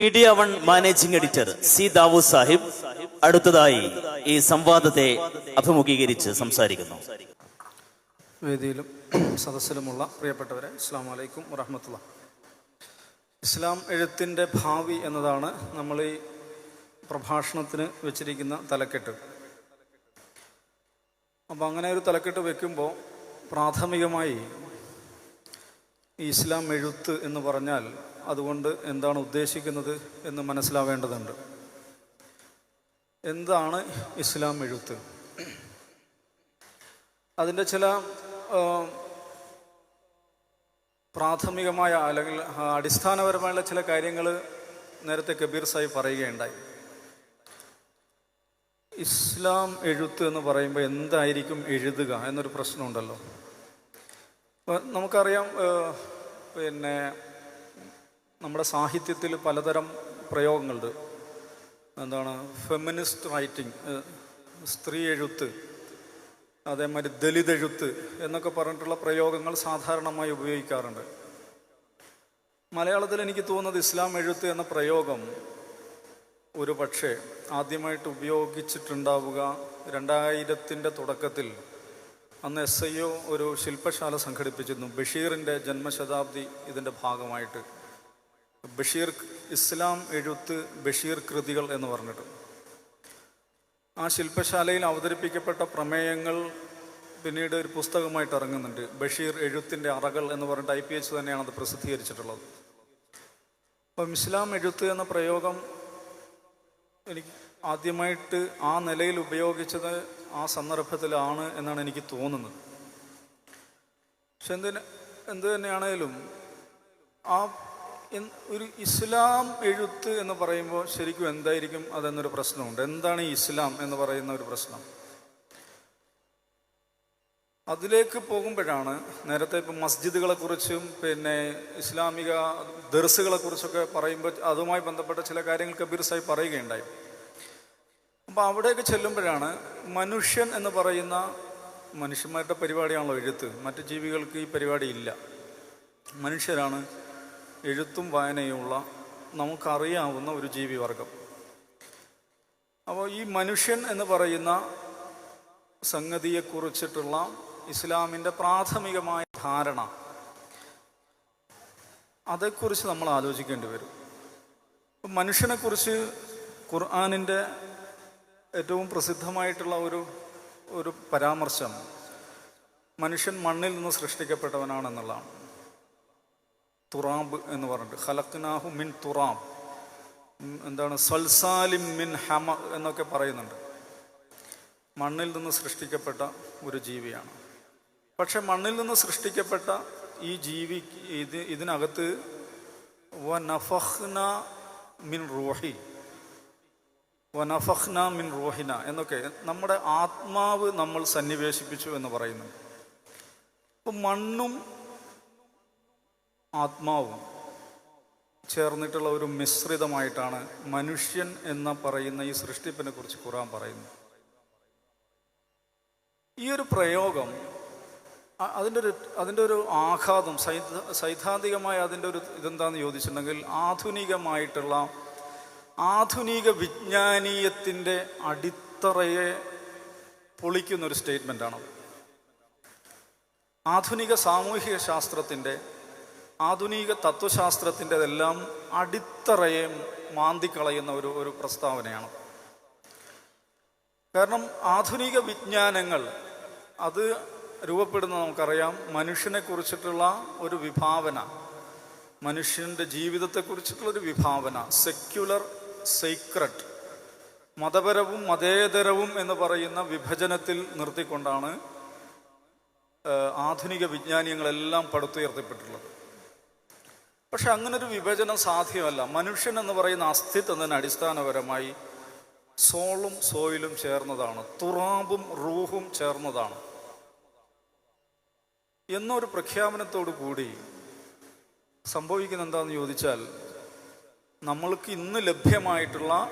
Media one managing editor C Dawood Sahib അടുത്തതായി ഈ സംവാദത്തെ അഭിമുഖീകരിച്ച് സംസാരിക്കുന്നു. വേദിയിലും സദസ്സിലുമുള്ള പ്രിയപ്പെട്ടവരെ അസ്സാം വലൈക്കും വറഹമത്തുള്ള ഇസ്ലാം എഴുത്തിന്റെ ഭാവി എന്നതാണ് നമ്മൾ ഈ പ്രഭാഷണത്തിന് വെച്ചിരിക്കുന്ന തലക്കെട്ട്. അപ്പോൾ അങ്ങനെ ഒരു തലക്കെട്ട് വെക്കുമ്പോൾ പ്രാഥമികമായി ഇസ്ലാം എഴുത്ത് എന്ന് പറഞ്ഞാൽ അതുകൊണ്ട് എന്താണ് ഉദ്ദേശിക്കുന്നത് എന്ന് മനസ്സിലാവേണ്ടതുണ്ട്. എന്താണ് ഇസ്ലാം എഴുത്ത്? അതിന്റെ ചില പ്രാഥമികമായ അല്ലെങ്കിൽ അടിസ്ഥാനപരമായുള്ള ചില കാര്യങ്ങൾ നേരത്തെ കബീർ സാഹിബ് പറയുകയുണ്ടായി. ഇസ്ലാം എഴുത്ത് എന്ന് പറയുമ്പോൾ എന്തായിരിക്കും എഴുതുക എന്നൊരു പ്രശ്നമുണ്ടല്ലോ. നമുക്കറിയാം പിന്നെ നമ്മുടെ സാഹിത്യത്തിൽ പലതരം പ്രയോഗങ്ങളുണ്ട്. എന്താണ് ഫെമിനിസ്റ്റ് റൈറ്റിംഗ് സ്ത്രീ എഴുത്ത് അതേമാതിരി ദലിത് എഴുത്ത് എന്നൊക്കെ പറഞ്ഞിട്ടുള്ള പ്രയോഗങ്ങൾ സാധാരണമായി ഉപയോഗിക്കാറുണ്ട്. മലയാളത്തിൽ എനിക്ക് തോന്നുന്നത് ഇസ്ലാം എഴുത്ത് എന്ന പ്രയോഗം ഒരു പക്ഷേ ആദ്യമായിട്ട് ഉപയോഗിച്ചിട്ടുണ്ടാവുക രണ്ടായിരത്തിന്റെ തുടക്കത്തിൽ അന്ന് എസ് ഐ ഒ ഒരു ശില്പശാല സംഘടിപ്പിച്ചിരുന്നു. ബഷീറിന്റെ ജന്മശതാബ്ദി ഇതിന്റെ ഭാഗമായിട്ട്. ബഷീർ ഇസ്ലാം എഴുത്ത് ബഷീർ കൃതികൾ എന്ന് പറഞ്ഞിട്ട്. ആ ശില്പശാലയിൽ അവതരിപ്പിക്കപ്പെട്ട പ്രമേയങ്ങൾ പിന്നീട് ഒരു പുസ്തകമായിട്ട് ഇറങ്ങുന്നുണ്ട്. ബഷീർ എഴുത്തിന്റെ അറകൾ എന്ന് പറഞ്ഞിട്ട് ഐ പി എച്ച് തന്നെയാണ് അത് പ്രസിദ്ധീകരിച്ചിട്ടുള്ളത്. അപ്പം ഇസ്ലാം എഴുത്ത് എന്ന പ്രയോഗം എനിക്ക് ആദ്യമായിട്ട് ആ നിലയിൽ ഉപയോഗിച്ചത് ആ സന്ദർഭത്തിലാണ് എന്നാണ് എനിക്ക് തോന്നുന്നത്. പക്ഷെ എന്തിന് എന്ത് തന്നെയാണേലും ആ ഒരു ഇസ്ലാം എഴുത്ത് എന്ന് പറയുമ്പോൾ ശരിക്കും എന്തായിരിക്കും അതെന്നൊരു പ്രശ്നമുണ്ട്. എന്താണ് ഇസ്ലാം എന്ന് പറയുന്ന ഒരു പ്രശ്നം? അതിലേക്ക് പോകുമ്പോഴാണ് നേരത്തെ ഇപ്പം മസ്ജിദുകളെ കുറിച്ചും പിന്നെ ഇസ്ലാമിക ദർസുകളെ കുറിച്ചൊക്കെ പറയുമ്പോൾ അതുമായി ബന്ധപ്പെട്ട ചില കാര്യങ്ങൾ കബീർ സാഹിബ് പറയുകയുണ്ടായി. അപ്പോൾ അവിടേക്ക് ചെല്ലുമ്പോഴാണ് മനുഷ്യൻ എന്ന് പറയുന്ന മനുഷ്യന്മാരുടെ പരിപാടിയാണല്ലോ എഴുത്ത്. മറ്റു ജീവികൾക്ക് ഈ പരിപാടി ഇല്ല. മനുഷ്യരാണ് എഴുത്തും വായനയുമുള്ള നമുക്കറിയാവുന്ന ഒരു ജീവി വർഗം അപ്പോൾ ഈ മനുഷ്യൻ എന്ന് പറയുന്ന സംഗതിയെക്കുറിച്ചിട്ടുള്ള ഇസ്ലാമിന്റെ പ്രാഥമികമായ ധാരണ അതേക്കുറിച്ച് നമ്മൾ ആലോചിക്കേണ്ടി വരും. മനുഷ്യനെക്കുറിച്ച് ഖുർആാനിന്റെ ഏറ്റവും പ്രസിദ്ധമായിട്ടുള്ള ഒരു ഒരു പരാമർശം മനുഷ്യൻ മണ്ണിൽ നിന്ന് സൃഷ്ടിക്കപ്പെട്ടവനാണെന്നുള്ളതാണ്. തുറാബ് എന്ന് പറഞ്ഞിട്ട്. ഖലക്നാഹു മിൻ തുറാബ്. എന്താണ്? സൽസാലിം മിൻ ഹമ എന്നൊക്കെ പറയുന്നുണ്ട്. മണ്ണിൽ നിന്ന് സൃഷ്ടിക്കപ്പെട്ട ഒരു ജീവിയാണ്. പക്ഷെ മണ്ണിൽ നിന്ന് സൃഷ്ടിക്കപ്പെട്ട ഈ ജീവി ഇത് ഇതിനകത്ത് വ നഫഹ്ന മിൻ റോഹി. വ നഫഹ്ന മിൻ റോഹിന എന്നൊക്കെ നമ്മുടെ ആത്മാവ് നമ്മൾ സന്നിവേശിപ്പിച്ചു എന്ന് പറയുന്നു അപ്പം മണ്ണും ആത്മാവും. ചേർന്നിട്ടുള്ള ഒരു മിശ്രിതമായിട്ടാണ് മനുഷ്യൻ എന്ന പറയുന്ന ഈ സൃഷ്ടിപ്പിനെ കുറിച്ച് ഖുറാൻ പറയുന്നത്. ഈ ഒരു പ്രയോഗം അതിന്റെ ഒരു അതിന്റെ ഒരു ആഘാതം സൈദ്ധ സൈദ്ധാന്തികമായ അതിന്റെ ഒരു ഇതെന്താന്ന് ചോദിച്ചിട്ടുണ്ടെങ്കിൽ ആധുനികമായിട്ടുള്ള ആധുനിക വിജ്ഞാനീയത്തിന്റെ അടിത്തറയെ പൊളിക്കുന്ന ഒരു സ്റ്റേറ്റ്മെന്റാണ് ആധുനിക സാമൂഹിക ശാസ്ത്രത്തിന്റെ ആധുനിക തത്വശാസ്ത്രത്തിന്റെതെല്ലാം അടിത്തറയെ മാന്തിക്കളയുന്ന ഒരു ഒരു പ്രസ്താവനയാണ്. കാരണം ആധുനിക വിജ്ഞാനങ്ങൾ അത് രൂപപ്പെടുന്ന നമുക്കറിയാം. മനുഷ്യനെ കുറിച്ചിട്ടുള്ള ഒരു വിഭാവന മനുഷ്യന്റെ ജീവിതത്തെക്കുറിച്ചിട്ടുള്ള ഒരു വിഭാവന സെക്യുലർ സീക്രട്ട് മതപരവും മതേതരവും എന്ന് പറയുന്ന വിഭജനത്തിൽ നിർത്തിക്കൊണ്ടാണ് ആധുനിക വിജ്ഞാനികളെല്ലാം പടുത്തുയർത്തപ്പെട്ടിട്ടുള്ളത്. പക്ഷെ അങ്ങനൊരു വിഭജനം സാധ്യമല്ല. മനുഷ്യൻ എന്ന് പറയുന്ന അസ്തിത്വത്തിന് അടിസ്ഥാനപരമായി സോളും സോയിലും ചേർന്നതാണ്. തുറാബും റൂഹും ചേർന്നതാണ്. എന്നൊരു പ്രഖ്യാപനത്തോടു കൂടി സംഭവിക്കുന്ന എന്താണെന്ന് ചോദിച്ചാൽ നമ്മൾക്ക് ഇന്ന് ലഭ്യമായിട്ടുള്ള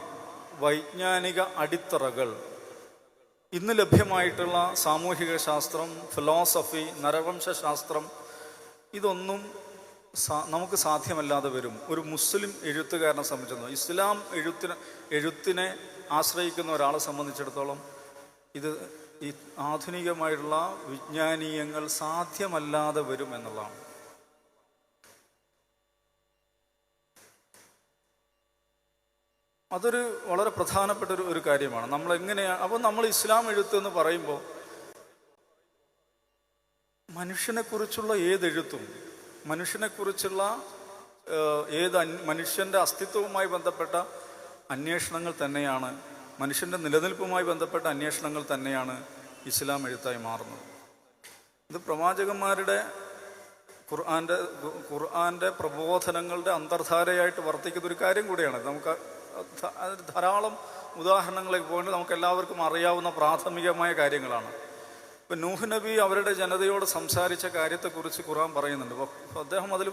വൈജ്ഞാനിക അടിത്തറകൾ ഇന്ന് ലഭ്യമായിട്ടുള്ള സാമൂഹിക ശാസ്ത്രം ഫിലോസഫി നരവംശാസ്ത്രം ഇതൊന്നും നമുക്ക് സാധ്യമല്ലാതെ വരും. ഒരു മുസ്ലിം എഴുത്തുകാരനെ സംബന്ധിച്ചിടത്തോളം ഇസ്ലാം എഴുത്തിന് എഴുത്തിനെ ആശ്രയിക്കുന്ന ഒരാളെ സംബന്ധിച്ചിടത്തോളം ഇത് ഈ ആധുനികമായിട്ടുള്ള വിജ്ഞാനീയങ്ങൾ സാധ്യമല്ലാതെ വരും എന്നുള്ളതാണ്. അതൊരു വളരെ പ്രധാനപ്പെട്ട ഒരു ഒരു കാര്യമാണ്. നമ്മൾ എങ്ങനെയാണ് അപ്പോൾ നമ്മൾ ഇസ്ലാം എഴുത്ത് എന്ന് പറയുമ്പോൾ മനുഷ്യനെക്കുറിച്ചുള്ള ഏതെഴുത്തും മനുഷ്യനെക്കുറിച്ചുള്ള ഏത് മനുഷ്യന്റെ അസ്തിത്വവുമായി ബന്ധപ്പെട്ട അന്വേഷണങ്ങൾ തന്നെയാണ് മനുഷ്യന്റെ നിലനിൽപ്പുമായി ബന്ധപ്പെട്ട അന്വേഷണങ്ങൾ തന്നെയാണ് ഇസ്ലാം എഴുത്തായി മാറുന്നത്. ഇത് പ്രവാചകന്മാരുടെ ഖുർആാന്റെ ഖുർആാന്റെ പ്രബോധനങ്ങളുടെ അന്തർധാരയായിട്ട് വർത്തിക്കുന്ന ഒരു കാര്യം കൂടിയാണ്. നമുക്ക് ധാരാളം ഉദാഹരണങ്ങളെ പോകേണ്ടത് നമുക്ക് എല്ലാവർക്കും അറിയാവുന്ന പ്രാഥമികമായ കാര്യങ്ങളാണ്. ഇപ്പം നൂഹ് നബി അവരുടെ ജനതയോട് സംസാരിച്ച കാര്യത്തെക്കുറിച്ച് ഖുറാൻ പറയുന്നുണ്ട്. അപ്പോൾ അദ്ദേഹം അതിൽ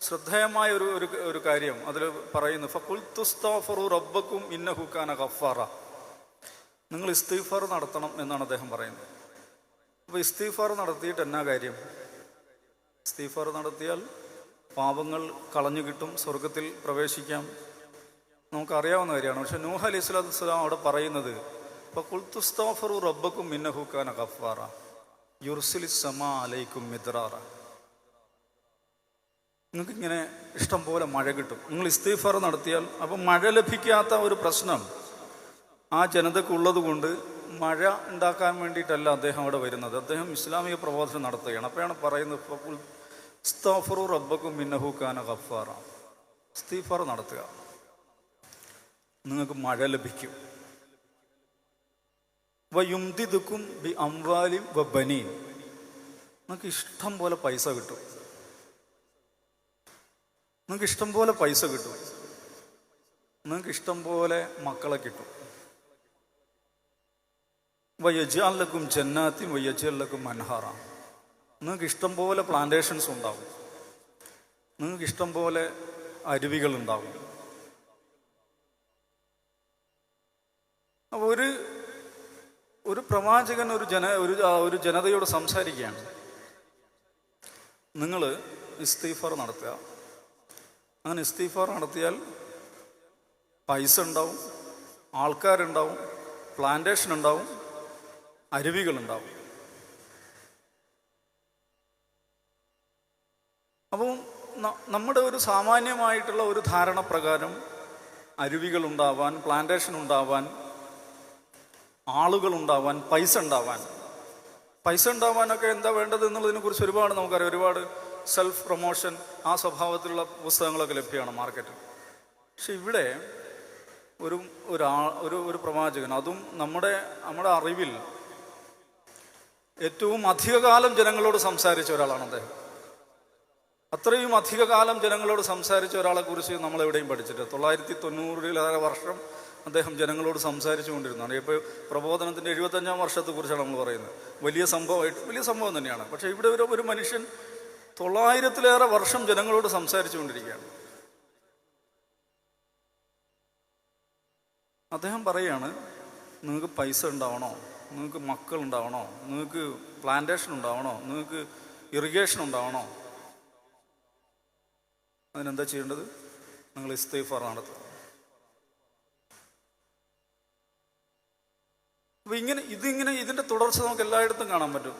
ശ്രദ്ധേയമായ ഒരു ഒരു കാര്യം അതിൽ പറയുന്നു. ഫക്കുൽ തുസ്താഫറു റബ്ബക്കും ഇന്ന ഹുക്കാന ഗഫാറ. നിങ്ങൾ ഇസ്തീഫാർ നടത്തണം എന്നാണ് അദ്ദേഹം പറയുന്നത്. അപ്പോൾ ഇസ്തീഫാർ നടത്തിയിട്ട് എന്നാ കാര്യം? ഇസ്തീഫാർ നടത്തിയാൽ പാപങ്ങൾ കളഞ്ഞു കിട്ടും സ്വർഗത്തിൽ പ്രവേശിക്കാം. നമുക്കറിയാവുന്ന കാര്യമാണ്. പക്ഷെ നൂഹ് അലൈഹി സ്വലാത്തു അവിടെ പറയുന്നത് ഇപ്പോൾ കുൽത്തുസ്താഫറു റബ്ബക്കും മിന്നഹുക്കാന ഗഫാറ യുർസിലി സമാ അലൈക്കും മിദ്റാറ. നിങ്ങൾക്ക് ഇങ്ങനെ ഇഷ്ടം പോലെ മഴ കിട്ടും. നിങ്ങൾ ഇസ്തീഫർ നടത്തിയാൽ അപ്പം മഴ ലഭിക്കാത്ത ഒരു പ്രശ്നം. ആ ജനതക്കുള്ളത് കൊണ്ട് മഴ ഉണ്ടാക്കാൻ വേണ്ടിയിട്ടല്ല അദ്ദേഹം അവിടെ വരുന്നത്. അദ്ദേഹം ഇസ്ലാമിക പ്രബോധനം നടത്തുകയാണ്. അപ്പോഴാണ് പറയുന്നത് ഫഖുൽ ഇസ്താഫറു റബ്ബക്കും മിന്നഹുക്കാന ഗഫാറ ഇസ്തീഫർ നടത്തുക. നിങ്ങൾക്ക് മഴ ലഭിക്കും. വയുംതിദുക്കും ബി അംവാലിം വ നിങ്ങൾക്ക് ഇഷ്ടം പോലെ പൈസ കിട്ടും. നിങ്ങൾക്ക് ഇഷ്ടം പോലെ പൈസ കിട്ടും. നിങ്ങൾക്ക് ഇഷ്ടം പോലെ മക്കളെ കിട്ടും. വയ്യജാലക്കും ജന്നാത്തി വയ്യജാലക്കും മൻഹാറ നിങ്ങൾക്ക് ഇഷ്ടം പോലെ പ്ലാന്റേഷൻസ് ഉണ്ടാവും. നിങ്ങൾക്ക് ഇഷ്ടം പോലെ അരുവികൾ ഉണ്ടാവും. അപ്പോൾ ഒരു ഒരു പ്രവാചകൻ ഒരു ജന ഒരു ഒരു ജനതയോട് സംസാരിക്കുകയാണ്. നിങ്ങൾ ഇസ്തീഫാർ നടത്തുക. അങ്ങനെ ഇസ്തീഫാർ നടത്തിയാൽ പൈസ ഉണ്ടാവും ആൾക്കാരുണ്ടാവും പ്ലാന്റേഷൻ ഉണ്ടാവും അരുവികളുണ്ടാവും. അപ്പം നമ്മുടെ ഒരു സാമാന്യമായിട്ടുള്ള ഒരു ധാരണ പ്രകാരം അരുവികളുണ്ടാവാൻ പ്ലാന്റേഷൻ ഉണ്ടാവാൻ ആളുകൾ ഉണ്ടാവാൻ പൈസ ഉണ്ടാവാൻ. പൈസ ഉണ്ടാവാനൊക്കെ എന്താ വേണ്ടത് എന്നുള്ളതിനെ കുറിച്ച് ഒരുപാട് നമുക്കറിയാം. ഒരുപാട് സെൽഫ് പ്രൊമോഷൻ ആ സ്വഭാവത്തിലുള്ള പുസ്തകങ്ങളൊക്കെ ലഭ്യമാണ് മാർക്കറ്റിൽ. പക്ഷെ ഇവിടെ ഒരു ഒരാ ഒരു ഒരു പ്രവാചകൻ അതും നമ്മുടെ നമ്മുടെ അറിവിൽ ഏറ്റവും അധികകാലം ജനങ്ങളോട് സംസാരിച്ച ഒരാളാണ് അദ്ദേഹം. അത്രയും അധികകാലം ജനങ്ങളോട് സംസാരിച്ച ഒരാളെ കുറിച്ച് നമ്മൾ എവിടെയും പഠിച്ചിട്ട് തൊള്ളായിരത്തി തൊണ്ണൂറിലേറെ വർഷം അദ്ദേഹം ജനങ്ങളോട് സംസാരിച്ചു കൊണ്ടിരുന്നതാണ്. ഇപ്പോൾ പ്രബോധനത്തിന്റെ എഴുപത്തഞ്ചാം വർഷത്തെക്കുറിച്ചാണ് നമ്മൾ പറയുന്നത്. വലിയ സംഭവമായിട്ട് വലിയ സംഭവം തന്നെയാണ്. പക്ഷേ ഇവിടെ ഒരു ഒരു മനുഷ്യൻ തൊള്ളായിരത്തിലേറെ വർഷം ജനങ്ങളോട് സംസാരിച്ചു കൊണ്ടിരിക്കുകയാണ്. അദ്ദേഹം പറയുകയാണ് നിങ്ങൾക്ക് പൈസ ഉണ്ടാവണോ? നിങ്ങൾക്ക് മക്കൾ ഉണ്ടാവണോ? നിങ്ങൾക്ക് പ്ലാന്റേഷൻ ഉണ്ടാവണോ? നിങ്ങൾക്ക് ഇറിഗേഷൻ ഉണ്ടാവണോ? അതിനെന്താ ചെയ്യേണ്ടത്? നിങ്ങൾ ഇസ്തീഫർ നടത്തുക അപ്പൊ ഇങ്ങനെ ഇതിങ്ങനെ ഇതിന്റെ തുടർച്ച നമുക്ക് എല്ലായിടത്തും കാണാൻ പറ്റും.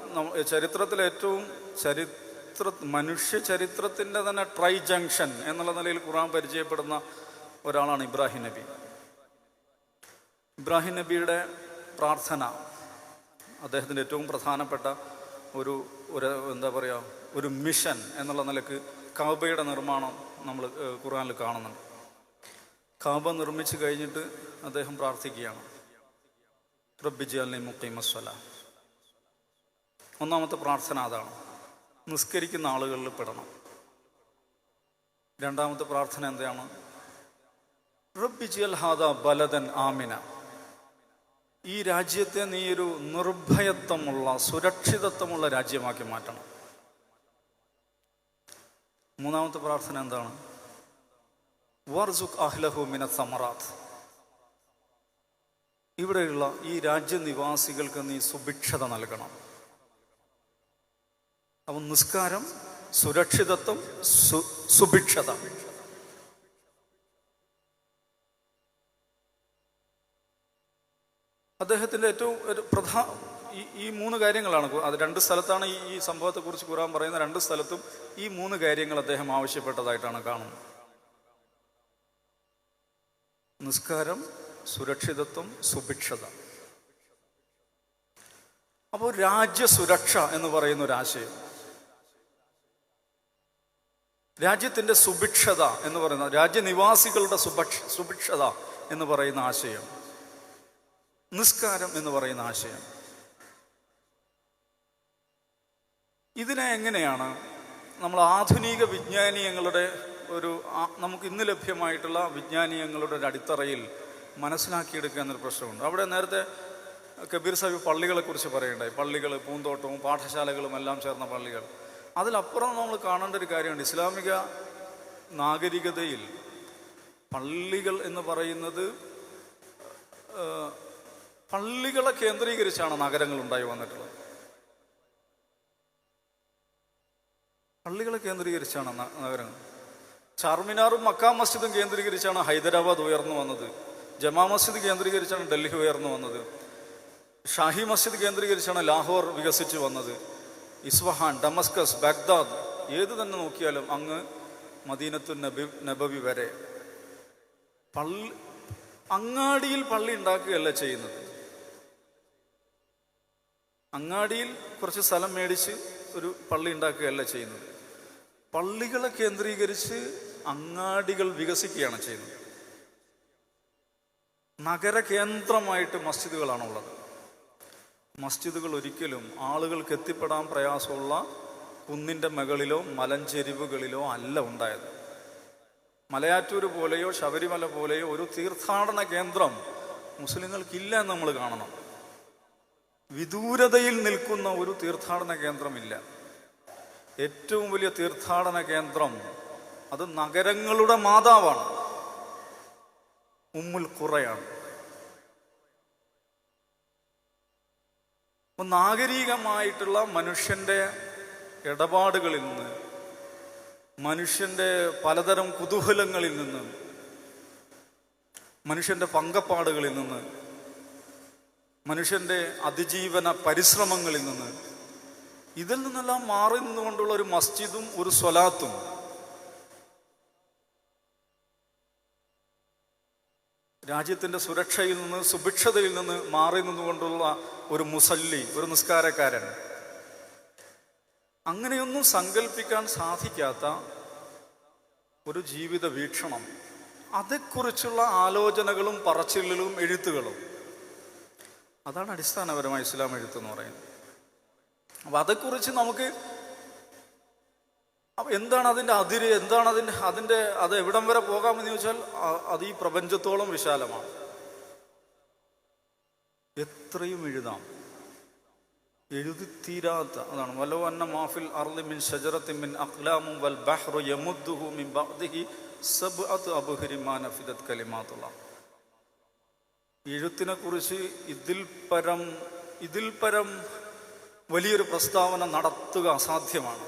ചരിത്രത്തിലെ ഏറ്റവും ചരിത്ര മനുഷ്യ ചരിത്രത്തിന്റെ തന്നെ ട്രൈ ജംഗ്ഷൻ എന്നുള്ള നിലയിൽ ഖുറാൻ പരിചയപ്പെടുന്ന ഒരാളാണ് ഇബ്രാഹിം നബി. ഇബ്രാഹിം നബിയുടെ പ്രാർത്ഥന അദ്ദേഹത്തിന്റെ ഏറ്റവും പ്രധാനപ്പെട്ട ഒരു ഒരു എന്താ പറയുക ഒരു മിഷൻ എന്നുള്ള നിലയ്ക്ക് കാബയുടെ നിർമ്മാണം നമ്മൾ ഖുറാനിൽ കാണുന്നുണ്ട്. കാബ നിർമ്മിച്ചു കഴിഞ്ഞിട്ട് അദ്ദേഹം പ്രാർത്ഥിക്കുകയാണ്. റബ്ബിജാലിനെ മുക്കൈമസ്വല ഒന്നാമത്തെ പ്രാർത്ഥന അതാണ്. നിസ്കരിക്കുന്ന ആളുകളിൽ പെടണം. രണ്ടാമത്തെ പ്രാർത്ഥന എന്താണ്? റബ്ബിജിയൽ ഹാദ ബലദൻ ആമിന. ഈ രാജ്യത്തെ നീ ഒരു നിർഭയത്വമുള്ള സുരക്ഷിതത്വമുള്ള രാജ്യമാക്കി മാറ്റണം. മൂന്നാമത്തെ പ്രാർത്ഥന എന്താണ്? വർസുഖ് അഹ്ലഹു മിന സമറാത്ത്. ഇവിടെയുള്ള ഈ രാജ്യനിവാസികൾക്ക് നീ സുഭിക്ഷത നൽകണം. അവൻ നിസ്കാരം സുരക്ഷിതത്വം സുഭിക്ഷത. അദ്ദേഹത്തിന്റെ ഏറ്റവും ഒരു പ്രധാന ഈ ഈ മൂന്ന് കാര്യങ്ങളാണ് അത് രണ്ട് സ്ഥലത്താണ് ഈ ഈ സംഭവത്തെക്കുറിച്ച് ഖുറാൻ പറയുന്ന രണ്ട് സ്ഥലത്തും ഈ മൂന്ന് കാര്യങ്ങൾ അദ്ദേഹം ആവശ്യപ്പെട്ടതായിട്ടാണ് കാണുന്നത്. നിസ്കാരം സുരക്ഷിതത്വം സുഭിക്ഷത. അപ്പോൾ രാജ്യസുരക്ഷ എന്ന് പറയുന്ന ഒരു ആശയം. രാജ്യത്തിന്റെ സുഭിക്ഷത എന്ന് പറയുന്ന രാജ്യനിവാസികളുടെ സുഭക്ഷ സുഭിക്ഷത എന്ന് പറയുന്ന ആശയം. നിസ്കാരം എന്ന് പറയുന്ന ആശയം. ഇതിനെ എങ്ങനെയാണ് നമ്മൾ ആധുനിക വിജ്ഞാനീയങ്ങളുടെ ഒരു നമുക്ക് ഇന്ന് ലഭ്യമായിട്ടുള്ള വിജ്ഞാനീയങ്ങളുടെ ഒരു അടിത്തറയിൽ മനസ്സിലാക്കിയെടുക്കുക എന്നൊരു പ്രശ്നമുണ്ട്. അവിടെ നേരത്തെ കബീർ സാഹിബ് പള്ളികളെ കുറിച്ച് പറയണ്ടായി പള്ളികൾ പൂന്തോട്ടവും പാഠശാലകളും എല്ലാം ചേർന്ന പള്ളികൾ. അതിലപ്പുറം നമ്മൾ കാണേണ്ട ഒരു കാര്യമുണ്ട്. ഇസ്ലാമിക നാഗരികതയിൽ പള്ളികൾ എന്ന് പറയുന്നത് പള്ളികളെ കേന്ദ്രീകരിച്ചാണ് നഗരങ്ങൾ ഉണ്ടായി വന്നിട്ടുള്ളത്. പള്ളികളെ കേന്ദ്രീകരിച്ചാണ് നഗരങ്ങൾ. ചാർമിനാറും മക്കാ മസ്ജിദും കേന്ദ്രീകരിച്ചാണ് ഹൈദരാബാദ് ഉയർന്നു വന്നത്. ജമാ മസ്ജിദ് കേന്ദ്രീകരിച്ചാണ് ഡൽഹി ഉയർന്നു വന്നത്. ഷാഹി മസ്ജിദ് കേന്ദ്രീകരിച്ചാണ് ലാഹോർ വികസിച്ചു വന്നത്. ഇസ്വഹാൻ ഡമസ്കസ് ബഗ്ദാദ് ഏത് തന്നെ നോക്കിയാലും അങ്ങ് മദീനത്തു നബി നബവി വരെ. പള്ളി അങ്ങാടിയിൽ പള്ളി ഉണ്ടാക്കുകയല്ല ചെയ്യുന്നത്. അങ്ങാടിയിൽ കുറച്ച് സ്ഥലം മേടിച്ച് ഒരു പള്ളി ഉണ്ടാക്കുകയല്ല ചെയ്യുന്നത്. പള്ളികളെ കേന്ദ്രീകരിച്ച് അങ്ങാടികൾ വികസിക്കുകയാണ് ചെയ്യുന്നത്. നഗര കേന്ദ്രമായിട്ട് മസ്ജിദുകളാണുള്ളത്. മസ്ജിദുകൾ ഒരിക്കലും ആളുകൾക്ക് എത്തിപ്പെടാൻ പ്രയാസമുള്ള കുന്നിന്റെ മകളിലോ മലഞ്ചെരിവുകളിലോ അല്ല ഉണ്ടായത്. മലയാറ്റൂർ പോലെയോ ശബരിമല പോലെയോ ഒരു തീർത്ഥാടന കേന്ദ്രം മുസ്ലിങ്ങൾക്കില്ല എന്ന് നമ്മൾ കാണണം. വിദൂരതയിൽ നിൽക്കുന്ന ഒരു തീർത്ഥാടന കേന്ദ്രമില്ല. ഏറ്റവും വലിയ തീർത്ഥാടന കേന്ദ്രം അത് നഗരങ്ങളുടെ മാതാവാണ്. ഉമ്മുൽ കുറയാണ് അപ്പൊ നാഗരികമായിട്ടുള്ള മനുഷ്യന്റെ ഇടപാടുകളിൽ നിന്ന് മനുഷ്യന്റെ പലതരം കുതൂഹലങ്ങളിൽ നിന്ന് മനുഷ്യന്റെ പങ്കപ്പാടുകളിൽ നിന്ന് മനുഷ്യന്റെ അതിജീവന പരിശ്രമങ്ങളിൽ നിന്ന് ഇതിൽ നിന്നെല്ലാം മാറി നിന്നുകൊണ്ടുള്ള ഒരു മസ്ജിദും ഒരു സ്വലാത്തും രാജ്യത്തിന്റെ സുരക്ഷയിൽ നിന്ന് സുഭിക്ഷതയിൽ നിന്ന് മാറി നിന്നുകൊണ്ടുള്ള ഒരു മുസല്ലി ഒരു നിസ്കാരക്കാരൻ. അങ്ങനെയൊന്നും സങ്കല്പിക്കാൻ സാധിക്കാത്ത ഒരു ജീവിത വീക്ഷണം. അതേക്കുറിച്ചുള്ള ആലോചനകളും പറച്ചിലുകളും എഴുത്തുകളും. അതാണ് അടിസ്ഥാനപരമായി ഇസ്ലാം എഴുത്തെന്ന് പറയുന്നത്. അപ്പം അതേക്കുറിച്ച് നമുക്ക് അപ്പൊ എന്താണ് അതിന്റെ അതിര് എന്താണ് അതിന്റെ അതിന്റെ അത് എവിടം വരെ പോകാമെന്ന് ചോദിച്ചാൽ അത് ഈ പ്രപഞ്ചത്തോളം വിശാലമാണ്. എത്രയും എഴുതാം. എഴുതി തീരാത്ത അതാണ്. വലോ അന്ന മാഫിൽ അർളി മിൻ ഷജറത്തി മിൻ അഖ്ലാമും വൽ ബഹ്റു യമുദ്ദുഹു മിൻ ബഅദിഹി സബ്അത്ത് അബ്ഹരി മാ നഫിദത് കലിമാത്തുള്ള എഴുത്തിനെ കുറിച്ച് ഇതിൽ പരം ഇതിൽ പരം വലിയൊരു പ്രസ്താവന നടത്തുക അസാധ്യമാണ്.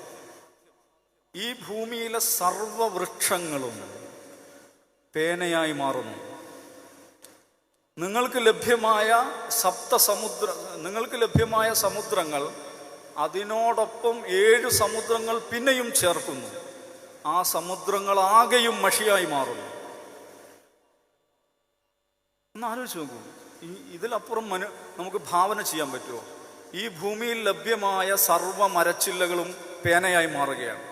ഈ ഭൂമിയിലെ സർവവൃക്ഷങ്ങളും പേനയായി മാറുന്നു. നിങ്ങൾക്ക് ലഭ്യമായ സപ്തസമുദ്ര നിങ്ങൾക്ക് ലഭ്യമായ സമുദ്രങ്ങൾ അതിനോടൊപ്പം ഏഴ് സമുദ്രങ്ങൾ പിന്നെയും ചേർക്കുന്നു. ആ സമുദ്രങ്ങൾ ആകെയും മഷിയായി മാറുന്നു. ഒന്ന് നോക്കൂ. ഈ ഇതിലപ്പുറം മനു നമുക്ക് ഭാവന ചെയ്യാൻ പറ്റുമോ? ഈ ഭൂമിയിൽ ലഭ്യമായ സർവ മരച്ചില്ലകളും പേനയായി മാറുകയാണ്.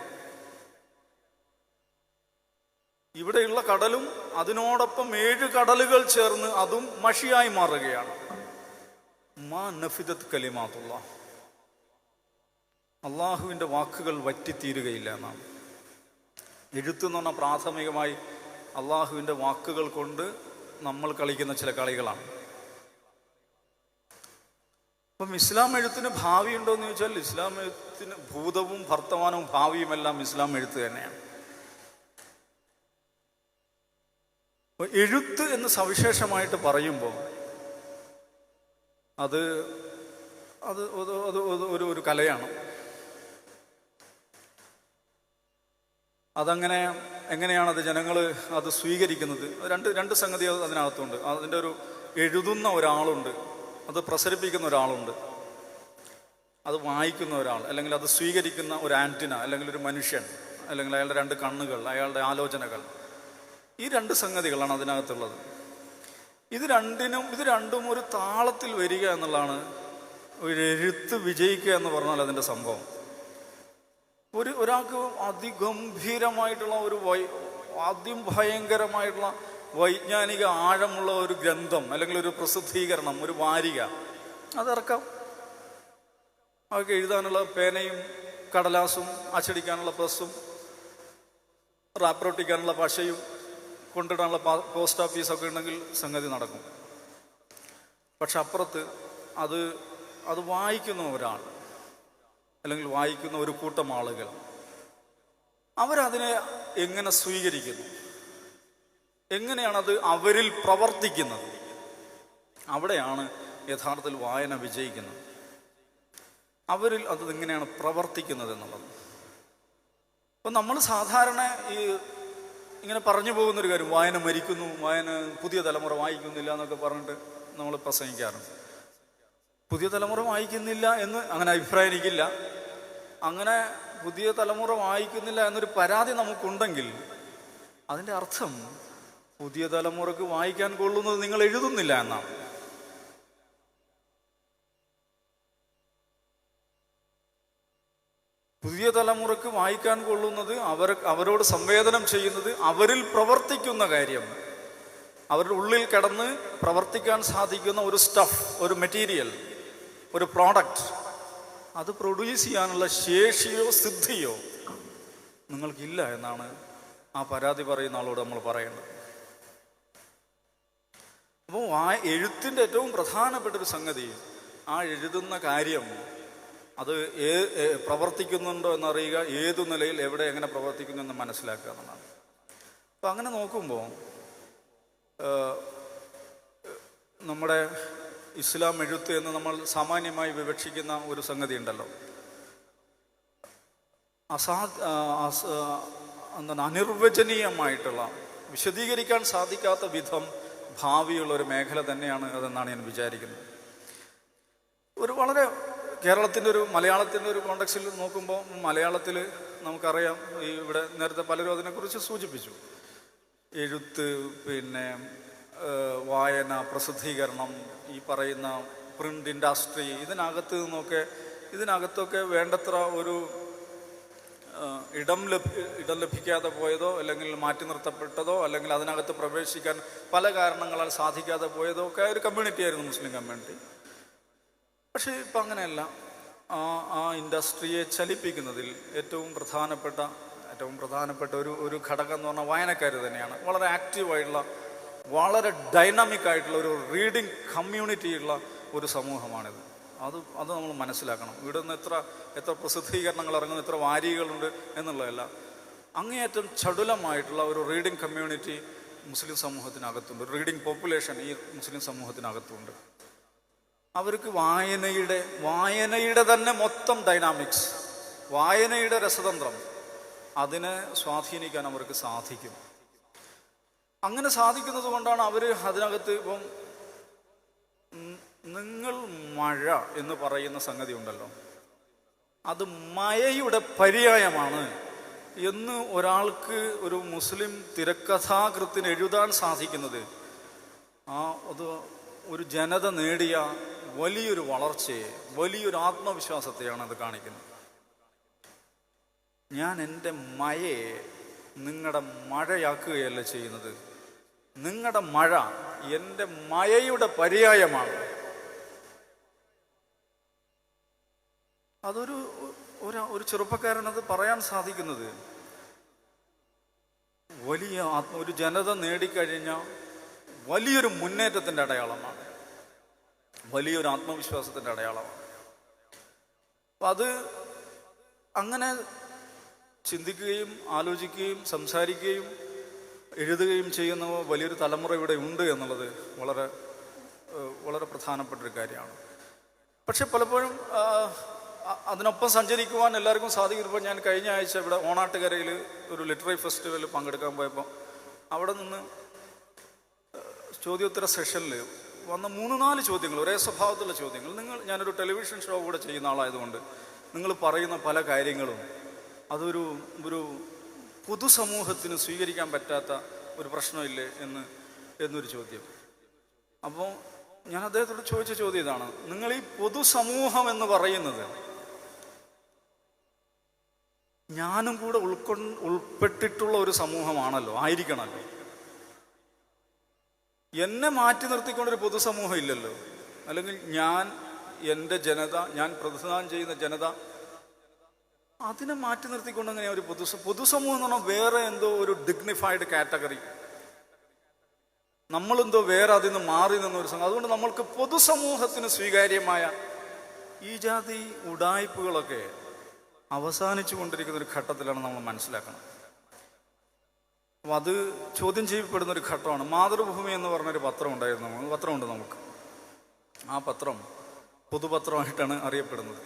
ഇവിടെയുള്ള കടലും അതിനോടൊപ്പം ഏഴ് കടലുകൾ ചേർന്ന് അതും മഷിയായി മാറുകയാണ്. മാ നഫിദത്ത് കലിമാത്തുള്ള. അള്ളാഹുവിന്റെ വാക്കുകൾ വറ്റിത്തീരുകയില്ല എന്നാണ്. എഴുത്തു എന്ന് പറഞ്ഞാൽ പ്രാഥമികമായി അള്ളാഹുവിന്റെ വാക്കുകൾ കൊണ്ട് നമ്മൾ കളിക്കുന്ന ചില കളികളാണ്. അപ്പം ഇസ്ലാം എഴുത്തിന് ഭാവിയുണ്ടോ എന്ന് ചോദിച്ചാൽ ഇസ്ലാം എഴുത്തിന് ഭൂതവും വർത്തമാനവും ഭാവിയുമെല്ലാം ഇസ്ലാം എഴുത്ത് തന്നെയാണ്. എഴുത്ത് എന്ന് സവിശേഷമായിട്ട് പറയുമ്പോൾ അത് അത് അത് ഒരു ഒരു കലയാണ്. അതങ്ങനെ എങ്ങനെയാണ് അത് ജനങ്ങൾ അത് സ്വീകരിക്കുന്നത്? രണ്ട് രണ്ട് സംഗതി അത് അതിനകത്തുണ്ട്. അതിന്റെ ഒരു എഴുതുന്ന ഒരാളുണ്ട് അത് പ്രസരിപ്പിക്കുന്ന ഒരാളുണ്ട് അത് വായിക്കുന്ന ഒരാൾ അല്ലെങ്കിൽ അത് സ്വീകരിക്കുന്ന ഒരു ആന്റിന അല്ലെങ്കിൽ ഒരു മനുഷ്യൻ അല്ലെങ്കിൽ അയാളുടെ രണ്ട് കണ്ണുകൾ അയാളുടെ ആലോചനകൾ ഈ രണ്ട് സംഗതികളാണ് അതിനകത്തുള്ളത്. ഇത് രണ്ടിനും ഇത് രണ്ടും ഒരു താളത്തിൽ വരിക എന്നുള്ളതാണ് ഒരു എഴുത്ത് വിജയിക്കുക എന്ന് പറഞ്ഞാൽ അതിന്റെ സംഭവം. ഒരു ഒരാൾക്ക് അതിഗംഭീരമായിട്ടുള്ള ഒരു വൈ അതിഭയങ്കരമായിട്ടുള്ള വൈജ്ഞാനിക ആഴമുള്ള ഒരു ഗ്രന്ഥം അല്ലെങ്കിൽ ഒരു പ്രസിദ്ധീകരണം ഒരു വാരിക അതിറക്കാം. അവർക്ക് എഴുതാനുള്ള പേനയും കടലാസും അച്ചടിക്കാനുള്ള പ്രസ്സും റാപ്പറൊട്ടിക്കാനുള്ള പശയും കൊണ്ടിടാനുള്ള പോസ്റ്റ് ഓഫീസൊക്കെ ഉണ്ടെങ്കിൽ സംഗതി നടക്കും. പക്ഷെ അപ്പുറത്ത് അത് അത് വായിക്കുന്ന ഒരാൾ അല്ലെങ്കിൽ വായിക്കുന്ന ഒരു കൂട്ടം ആളുകൾ അവരതിനെ എങ്ങനെ സ്വീകരിക്കുന്നു? എങ്ങനെയാണത് അവരിൽ പ്രവർത്തിക്കുന്നത്? അവിടെയാണ് യഥാർത്ഥത്തിൽ വായന വിജയിക്കുന്നത്. അവരിൽ അത് എങ്ങനെയാണ് പ്രവർത്തിക്കുന്നത് എന്നുള്ളത് അപ്പം നമ്മൾ സാധാരണ ഈ ഇങ്ങനെ പറഞ്ഞു പോകുന്നൊരു കാര്യം വായന മരിക്കുന്നു വായന പുതിയ തലമുറ വായിക്കുന്നില്ല എന്നൊക്കെ പറഞ്ഞിട്ട് നമ്മൾ പ്രസംഗിക്കാറുണ്ട്. പുതിയ തലമുറ വായിക്കുന്നില്ല എന്ന് അങ്ങനെ അഭിപ്രായം എനിക്കില്ല അങ്ങനെ പുതിയ തലമുറ വായിക്കുന്നില്ല എന്നൊരു പരാതി നമുക്കുണ്ടെങ്കിൽ അതിന്റെ അർത്ഥം പുതിയ തലമുറയ്ക്ക് വായിക്കാൻ കൊള്ളുന്നത് നിങ്ങൾ എഴുതുന്നില്ല എന്നാണ്. പുതിയ തലമുറയ്ക്ക് വായിക്കാൻ കൊള്ളുന്നത് അവർ അവരോട് സംവേദനം ചെയ്യുന്നത് അവരിൽ പ്രവർത്തിക്കുന്ന കാര്യം. അവരുടെ ഉള്ളിൽ കിടന്ന് പ്രവർത്തിക്കാൻ സാധിക്കുന്ന ഒരു സ്റ്റഫ് ഒരു മെറ്റീരിയൽ ഒരു പ്രോഡക്റ്റ് അത് പ്രൊഡ്യൂസ് ചെയ്യാനുള്ള ശേഷിയോ സിദ്ധിയോ നിങ്ങൾക്കില്ല എന്നാണ് ആ പരാതി പറയുന്ന ആളോട് നമ്മൾ പറയുന്നത്. അപ്പോൾ ആ എഴുത്തിന്റെ ഏറ്റവും പ്രധാനപ്പെട്ട ഒരു സംഗതി ആ എഴുതുന്ന കാര്യം അത് ഏ പ്രവർത്തിക്കുന്നുണ്ടോ എന്നറിയുക ഏതു നിലയിൽ എവിടെ എങ്ങനെ പ്രവർത്തിക്കുന്നു എന്ന് മനസ്സിലാക്കുക എന്നാണ് അപ്പം അങ്ങനെ നോക്കുമ്പോൾ നമ്മുടെ ഇസ്ലാം എഴുത്ത് എന്ന് നമ്മൾ സാമാന്യമായി വിവക്ഷിക്കുന്ന ഒരു സംഗതി ഉണ്ടല്ലോ അസാ എന്താണ് അനിർവചനീയമായിട്ടുള്ള വിശദീകരിക്കാൻ സാധിക്കാത്ത വിധം ഭാവിയുള്ള ഒരു മേഖല തന്നെയാണ് അതെന്നാണ് ഞാൻ വിചാരിക്കുന്നത്. ഒരു വളരെ കേരളത്തിന്റെ ഒരു മലയാളത്തിന്റെ ഒരു കോണ്ടക്സിൽ നോക്കുമ്പോൾ മലയാളത്തിൽ നമുക്കറിയാം ഈ ഇവിടെ നേരത്തെ പലരും അതിനെക്കുറിച്ച് സൂചിപ്പിച്ചു. എഴുത്ത് പിന്നെ വായന പ്രസിദ്ധീകരണം ഈ പറയുന്ന പ്രിന്റ് ഇൻഡസ്ട്രി ഇതിനകത്ത് നിന്നൊക്കെ ഇതിനകത്തൊക്കെ വേണ്ടത്ര ഒരു ഇടം ലഭി ഇടം ലഭിക്കാതെ പോയതോ അല്ലെങ്കിൽ മാറ്റി നിർത്തപ്പെട്ടതോ അല്ലെങ്കിൽ അതിനകത്ത് പ്രവേശിക്കാൻ പല കാരണങ്ങളാൽ സാധിക്കാതെ പോയതോ ഒക്കെ ഒരു കമ്മ്യൂണിറ്റി ആയിരുന്നു മുസ്ലിം കമ്മ്യൂണിറ്റി പക്ഷേ ഇപ്പം അങ്ങനെയല്ല. ആ ആ ഇൻഡസ്ട്രിയെ ചലിപ്പിക്കുന്നതിൽ ഏറ്റവും പ്രധാനപ്പെട്ട ഏറ്റവും പ്രധാനപ്പെട്ട ഒരു ഒരു ഘടകം എന്ന് പറഞ്ഞാൽ വായനക്കാർ തന്നെയാണ്. വളരെ ആക്റ്റീവായിട്ടുള്ള വളരെ ഡൈനാമിക് ആയിട്ടുള്ള ഒരു റീഡിംഗ് കമ്മ്യൂണിറ്റിയുള്ള ഒരു സമൂഹമാണിത്. അത് അത് നമ്മൾ മനസ്സിലാക്കണം. ഇവിടെ നിന്ന് എത്ര എത്ര പ്രസിദ്ധീകരണങ്ങൾ ഇറങ്ങുന്നു എത്ര വാരികകളുണ്ട് എന്നുള്ളതല്ല. അങ്ങേയറ്റം ചടുലമായിട്ടുള്ള ഒരു റീഡിംഗ് കമ്മ്യൂണിറ്റി മുസ്ലിം സമൂഹത്തിനകത്തുണ്ട്. റീഡിംഗ് പോപ്പുലേഷൻ ഈ മുസ്ലിം സമൂഹത്തിനകത്തുണ്ട്. അവർക്ക് വായനയുടെ വായനയുടെ തന്നെ മൊത്തം ഡൈനാമിക്സ് വായനയുടെ രസതന്ത്രം അതിനെ സ്വാധീനിക്കാൻ അവർക്ക് സാധിക്കും. അങ്ങനെ സാധിക്കുന്നത് കൊണ്ടാണ് അവർ അതിനകത്ത് ഇപ്പം നിങ്ങൾ മഴ എന്ന് പറയുന്ന സംഗതി ഉണ്ടല്ലോ. അത് മഴയുടെ പര്യായമാണ് എന്ന് ഒരാൾക്ക് ഒരു മുസ്ലിം തിരക്കഥാകൃത്തിന് എഴുതാൻ സാധിക്കുന്നത്. ആ അത് ഒരു ജനത നേടിയ വലിയൊരു വളർച്ചയെ വലിയൊരു ആത്മവിശ്വാസത്തെയാണ് അത് കാണിക്കുന്നത്. ഞാൻ എന്റെ മഴയെ നിങ്ങളുടെ മഴയാക്കുകയല്ല ചെയ്യുന്നത്. നിങ്ങളുടെ മഴ എന്റെ മയയുടെ പര്യായമാണ്. അതൊരു ഒരു അത് പറയാൻ സാധിക്കുന്നത്. വലിയ ആത്മ ഒരു ജനത നേടിക്കഴിഞ്ഞ വലിയൊരു മുന്നേറ്റത്തിന്റെ അടയാളമാണ്. വലിയൊരു ആത്മവിശ്വാസത്തിന്റെ അടയാളമാണ്. അപ്പം അത് അങ്ങനെ ചിന്തിക്കുകയും ആലോചിക്കുകയും സംസാരിക്കുകയും എഴുതുകയും ചെയ്യുന്ന വലിയൊരു തലമുറ ഇവിടെ ഉണ്ട് എന്നുള്ളത് വളരെ വളരെ പ്രധാനപ്പെട്ട ഒരു കാര്യമാണ്. പക്ഷെ പലപ്പോഴും അതിനൊപ്പം സഞ്ചരിക്കുവാൻ എല്ലാവർക്കും സാധിക്കുന്നപ്പോൾ ഞാൻ കഴിഞ്ഞ ആഴ്ച ഇവിടെ ഓണാട്ടുകരയിൽ ഒരു ലിറ്റററി ഫെസ്റ്റിവലിൽ പങ്കെടുക്കാൻ പോയപ്പോൾ അവിടെ നിന്ന് ചോദ്യോത്തര സെഷനിൽ വന്ന മൂന്ന് നാല് ചോദ്യങ്ങൾ ഒരേ സ്വഭാവത്തിലുള്ള ചോദ്യങ്ങൾ. നിങ്ങൾ ഞാനൊരു ടെലിവിഷൻ ഷോ കൂടെ ചെയ്യുന്ന ആളായതുകൊണ്ട് നിങ്ങൾ പറയുന്ന പല കാര്യങ്ങളും അതൊരു ഒരു പൊതുസമൂഹത്തിന് സ്വീകരിക്കാൻ പറ്റാത്ത ഒരു പ്രശ്നമില്ലേ എന്ന് എന്നൊരു ചോദ്യം. അപ്പോൾ ഞാൻ അദ്ദേഹത്തോട് ചോദിച്ച ചോദ്യം ഇതാണ്. നിങ്ങൾ ഈ പൊതുസമൂഹം എന്ന് പറയുന്നത് ഞാനും കൂടെ ഉൾക്കൊ ഉൾപ്പെട്ടിട്ടുള്ള ഒരു സമൂഹമാണല്ലോ ആയിരിക്കണമല്ലോ. എന്നെ മാറ്റി നിർത്തിക്കൊണ്ടൊരു പൊതുസമൂഹം ഇല്ലല്ലോ. അല്ലെങ്കിൽ ഞാൻ എന്റെ ജനത ഞാൻ പ്രതിനിധാനം ചെയ്യുന്ന ജനത അതിനെ മാറ്റി നിർത്തിക്കൊണ്ട് അങ്ങനെ ഒരു പൊതു പൊതുസമൂഹം എന്ന് പറഞ്ഞാൽ വേറെ എന്തോ ഒരു ഡിഗ്നിഫൈഡ് കാറ്റഗറി നമ്മളെന്തോ വേറെ അതിൽ നിന്ന് മാറി നിന്ന ഒരു സംഘം. അതുകൊണ്ട് നമ്മൾക്ക് പൊതുസമൂഹത്തിന് സ്വീകാര്യമായ ഈ ജാതി ഉടായ്പകളൊക്കെ അവസാനിച്ചു കൊണ്ടിരിക്കുന്ന ഒരു ഘട്ടത്തിലാണ് നമ്മൾ മനസ്സിലാക്കണം അപ്പം അത് ചോദ്യം ചെയ്യപ്പെടുന്ന ഒരു ഘട്ടമാണ്. മാതൃഭൂമി എന്ന് പറഞ്ഞൊരു പത്രം ഉണ്ടായിരുന്നു പത്രമുണ്ട് നമുക്ക്. ആ പത്രം പൊതുപത്രമായിട്ടാണ് അറിയപ്പെടുന്നത്.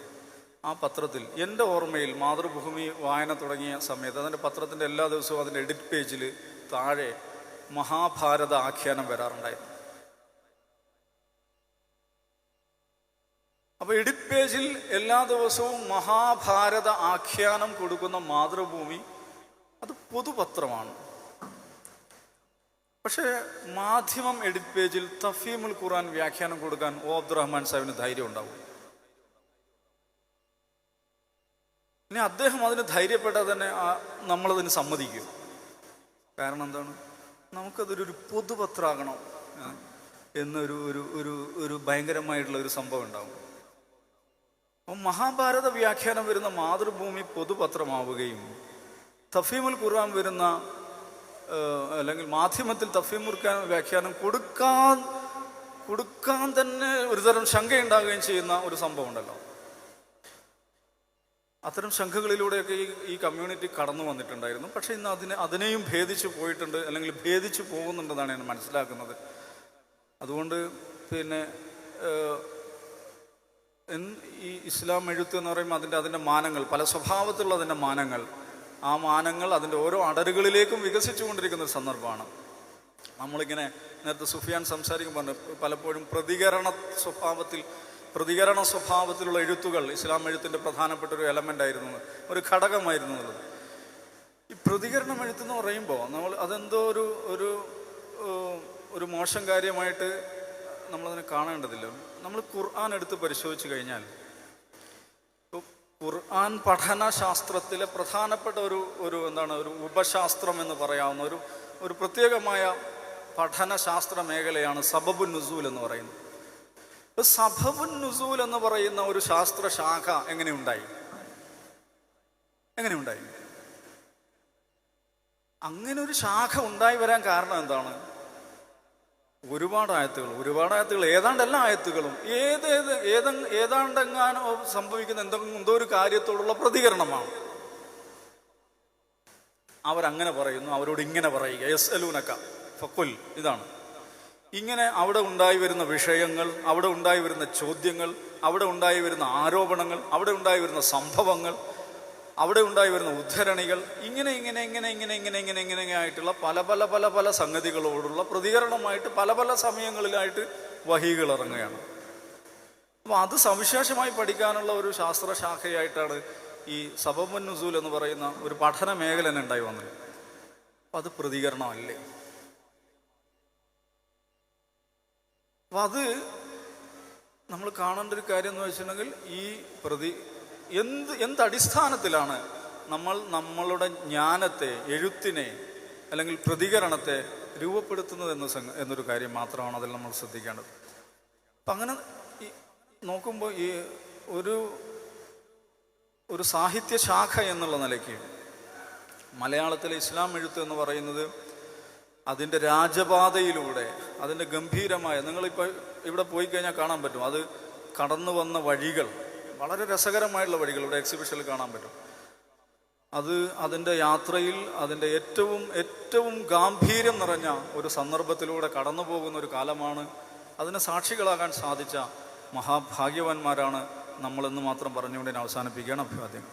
ആ പത്രത്തിൽ എന്റെ ഓർമ്മയിൽ മാതൃഭൂമി വായന തുടങ്ങിയ സമയത്ത് അതിന്റെ പത്രത്തിന്റെ എല്ലാ ദിവസവും അതിന്റെ എഡിറ്റ് പേജിൽ താഴെ മഹാഭാരത ആഖ്യാനം വരാറുണ്ടായിരുന്നു. അപ്പോൾ എഡിറ്റ് പേജിൽ എല്ലാ ദിവസവും മഹാഭാരത ആഖ്യാനം കൊടുക്കുന്ന മാതൃഭൂമി അത് പൊതുപത്രമാണ്. പക്ഷേ മാധ്യമം എഡിറ്റ് പേജിൽ തഫീമുൽ ഖുറാൻ വ്യാഖ്യാനം കൊടുക്കാൻ ഓ അബ്ദുറഹ്മാൻ സാഹിബിന് ധൈര്യം ഉണ്ടാവും. ഇനി അദ്ദേഹം അതിന് ധൈര്യപ്പെട്ടാൽ തന്നെ നമ്മളതിന് സമ്മതിക്കും. കാരണം എന്താണ്? നമുക്കതൊരു ഒരു പൊതുപത്രമാകണം എന്നൊരു ഒരു ഒരു ഒരു ഭയങ്കരമായിട്ടുള്ള ഒരു സംഭവം ഉണ്ടാവും. അപ്പം മഹാഭാരത വ്യാഖ്യാനം വരുന്ന മാതൃഭൂമി പൊതുപത്രമാവുകയും തഫീമുൽ ഖുർആൻ വരുന്ന അല്ലെങ്കിൽ മാധ്യമത്തിൽ തഫീം ഖുർആൻ വ്യാഖ്യാനം കൊടുക്കാൻ കൊടുക്കാൻ തന്നെ ഒരുതരം ശങ്കയുണ്ടാകുകയും ചെയ്യുന്ന ഒരു സംഭവം ഉണ്ടല്ലോ. അത്തരം ശംഖകളിലൂടെയൊക്കെ ഈ ഈ കമ്മ്യൂണിറ്റി കടന്നു വന്നിട്ടുണ്ടായിരുന്നു. പക്ഷെ ഇന്ന് അതിനെ അതിനെയും ഭേദിച്ചു പോയിട്ടുണ്ട് അല്ലെങ്കിൽ ഭേദിച്ചു പോകുന്നുണ്ടെന്നാണ് ഞാൻ മനസ്സിലാക്കുന്നത്. അതുകൊണ്ട് പിന്നെ ഈ ഇസ്ലാം എഴുത്ത് എന്ന് പറയുമ്പോൾ അതിന്റെ അതിന്റെ മാനങ്ങൾ പല സ്വഭാവത്തിലുള്ള അതിന്റെ മാനങ്ങൾ ആ മാനങ്ങൾ അതിന്റെ ഓരോ അടരുകളിലേക്കും വികസിച്ചു കൊണ്ടിരിക്കുന്ന സന്ദർഭമാണ്. നമ്മളിങ്ങനെ നേരത്തെ സുഫിയാൻ സംസാരിക്കുമ്പോൾ പലപ്പോഴും പ്രതികരണ സ്വഭാവത്തിൽ പ്രതികരണ സ്വഭാവത്തിലുള്ള എഴുത്തുകൾ ഇസ്ലാം എഴുത്തിന്റെ പ്രധാനപ്പെട്ട ഒരു എലമെന്റ് ആയിരുന്നു ഒരു ഘടകമായിരുന്നു എന്നുള്ളത്. ഈ പ്രതികരണം എഴുത്തെന്ന് പറയുമ്പോൾ നമ്മൾ അതെന്തോ ഒരു ഒരു ഒരു മോശം കാര്യമായിട്ട് നമ്മളതിനെ കാണേണ്ടതില്ല. നമ്മൾ ഖുർആൻ എടുത്ത് പരിശോധിച്ച് കഴിഞ്ഞാൽ ഖുർആൻ പഠന ശാസ്ത്രത്തിലെ പ്രധാനപ്പെട്ട ഒരു ഒരു എന്താണ് ഒരു ഉപശാസ്ത്രം എന്ന് പറയാവുന്ന ഒരു ഒരു പ്രത്യേകമായ പഠന ശാസ്ത്ര മേഖലയാണ് സബബുൻ നുസൂൽ എന്ന് പറയുന്നത്. സബബുൻ നുസൂൽ എന്ന് പറയുന്ന ഒരു ശാസ്ത്ര ശാഖ എങ്ങനെയുണ്ടായി? എങ്ങനെ ഉണ്ടായി അങ്ങനെ ഒരു ശാഖ ഉണ്ടായി വരാൻ കാരണം എന്താണ്? ഒരുപാട് ആയത്തുകൾ ഒരുപാട് ആയത്തുകൾ. ഏതാണ്ട് എല്ലാ ആയത്തുകളും. ഏത് ഏത് ഏത ഏതാണ്ടെങ്ങാനോ സംഭവിക്കുന്ന എന്തെങ്കിലും എന്തോ ഒരു കാര്യത്തോടുള്ള പ്രതികരണമാണ്. അവരങ്ങനെ പറയുന്നു അവരോട് ഇങ്ങനെ പറയുക. എസ് എലൂനക്ക ഫക്കുൽ ഇതാണ്. ഇങ്ങനെ അവിടെ ഉണ്ടായി വരുന്ന വിഷയങ്ങൾ അവിടെ ഉണ്ടായി വരുന്ന ചോദ്യങ്ങൾ അവിടെ ഉണ്ടായി വരുന്ന ആരോപണങ്ങൾ അവിടെ ഉണ്ടായി വരുന്ന സംഭവങ്ങൾ അവിടെ ഉണ്ടായി വരുന്ന ഉദ്ധരണികൾ ഇങ്ങനെ ഇങ്ങനെ ഇങ്ങനെ ഇങ്ങനെ ഇങ്ങനെ ഇങ്ങനെ ഇങ്ങനെ ആയിട്ടുള്ള പല പല പല പല സംഗതികളോടുള്ള പ്രതികരണമായിട്ട് പല പല സമയങ്ങളിലായിട്ട് വഹികൾ ഇറങ്ങുകയാണ്. അപ്പോൾ അത് സവിശേഷമായി പഠിക്കാനുള്ള ഒരു ശാസ്ത്രശാഖയായിട്ടാണ് ഈ സബബൻ നുസൂൽ എന്ന് പറയുന്ന ഒരു പഠന മേഖല തന്നെ ഉണ്ടായി വന്നത്. അപ്പം അത് പ്രതികരണമല്ലേ? അപ്പം അത് നമ്മൾ കാണേണ്ട ഒരു കാര്യം എന്ന് വെച്ചിട്ടുണ്ടെങ്കിൽ ഈ പ്രതി എന്ത് എന്ത് അടിസ്ഥാനത്തിലാണ് നമ്മൾ നമ്മളുടെ ജ്ഞാനത്തെ എഴുത്തിനെ അല്ലെങ്കിൽ പ്രതികരണത്തെ രൂപപ്പെടുത്തുന്നത് എന്ന എന്നൊരു കാര്യം മാത്രമാണ് അതിൽ നമ്മൾ ശ്രദ്ധിക്കേണ്ടത്. അപ്പം അങ്ങനെ ഈ നോക്കുമ്പോൾ ഈ ഒരു ഒരു സാഹിത്യശാഖ എന്നുള്ള നിലയ്ക്ക് മലയാളത്തിലെ ഇസ്ലാം എഴുത്ത് എന്ന് പറയുന്നത് അതിന്റെ രാജപാതയിലൂടെ അതിന്റെ ഗംഭീരമായ നിങ്ങളിപ്പോൾ ഇവിടെ പോയി കഴിഞ്ഞാൽ കാണാൻ പറ്റും. അത് കടന്നു വന്ന വഴികൾ വളരെ രസകരമായിട്ടുള്ള വഴികൾ ഇവിടെ എക്സിബിഷനിൽ കാണാൻ പറ്റും. അത് അതിന്റെ യാത്രയിൽ അതിന്റെ ഏറ്റവും ഏറ്റവും ഗാംഭീര്യം നിറഞ്ഞ ഒരു സന്ദർഭത്തിലൂടെ കടന്നു പോകുന്ന ഒരു കാലമാണ്. അതിന് സാക്ഷികളാകാൻ സാധിച്ച മഹാഭാഗ്യവാന്മാരാണ് നമ്മളെന്ന് മാത്രം പറഞ്ഞുകൊണ്ട് ഞാൻ അവസാനിപ്പിക്കുകയാണ് അഭിവാദ്യം